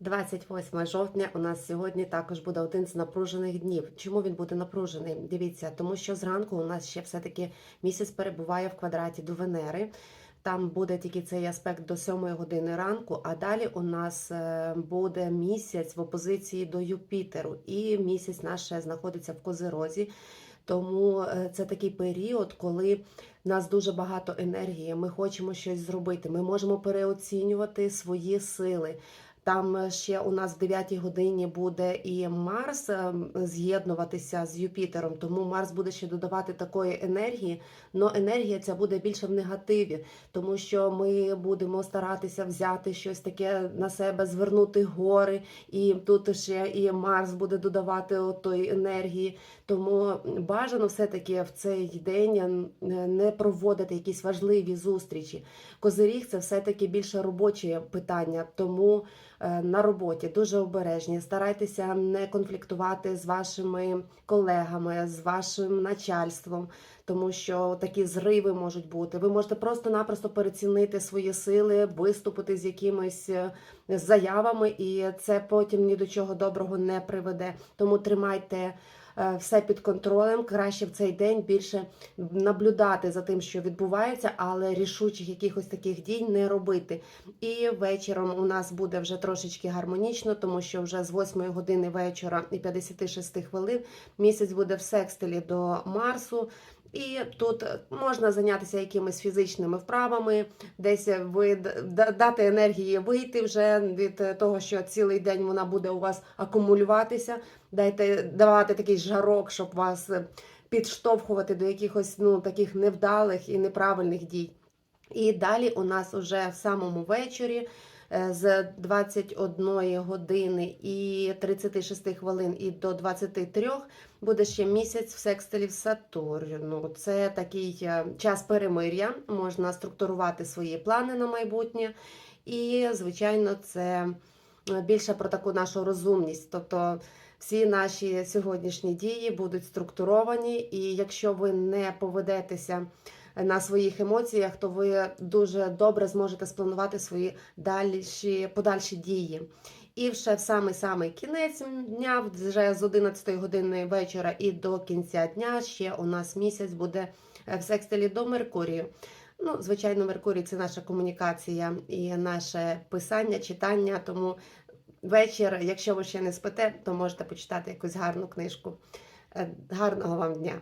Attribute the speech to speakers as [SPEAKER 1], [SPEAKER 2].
[SPEAKER 1] 28 жовтня у нас сьогодні також буде один з напружених днів. Чому він буде напружений? Дивіться, тому що зранку у нас ще все-таки місяць перебуває в квадраті до Венери. Там буде тільки цей аспект до 7 години ранку, а далі у нас е, буде місяць в опозиції до Юпітеру, і місяць наш знаходиться в Козирозі. Тому е, це такий період, коли нас дуже багато енергії. Ми хочемо щось зробити. Ми можемо переоцінювати свої сили. Там е, ще у нас в 9 годині буде і Марс е, з'єднуватися з Юпітером, тому Марс буде ще додавати такої енергії. але енергія ця буде більше в негативі, тому що ми будемо старатися взяти щось таке на себе, звернути гори, і тут ще і Марс буде додавати тої енергії. Тому бажано все-таки в цей день е, не проводити якісь важливі зустрічі. Козиріг це все-таки більше робоче питання, тому на роботі дуже обережні. Старайтеся не конфліктувати з вашими колегами, з вашим начальством, тому що такі зриви можуть бути. Ви можете просто-напросто перецінити свої сили, виступити з якимись е, заявами, і це потім ні до чого доброго не приведе. Тому тримайте е, все під контролем. Краще в цей день більше наблюдати за тим, що відбувається, але рішучих якихось таких дій не робити. І вечором у нас буде вже трошечки гармонічно, тому що вже з 8 години вечора і 56 хвилин місяць буде в секстилі до Марсу. І тут можна зайнятися якимись фізичними вправами, десь ви д- дати енергії вийти вже від того, що цілий день вона буде у вас акумулюватися. Дайте давати такий жарок, щоб вас підштовхувати до якихось ну таких невдалих і неправильних дій. І далі у нас уже в самому вечорі е, з 21 години і 36 хвилин і до 23 буде ще місяць в секстилі в Сатурну. Це такий е, час перемир'я, можна структурувати свої плани на майбутнє. І, звичайно, це е, більше про таку нашу розумність. Тобто всі наші сьогоднішні дії будуть структуровані, і якщо ви не поведетеся на своїх емоціях, то ви дуже добре зможете спланувати свої дальші, подальші дії. І ще в самий самий кінець дня, вже з 11 години вечора і до кінця дня, ще у нас місяць буде в секстилі до Меркурію. Ну, звичайно, Меркурій це наша комунікація і наше писання, читання. Тому вечір, якщо ви ще не спите, то можете почитати якусь гарну книжку. Е, Гарного вам дня!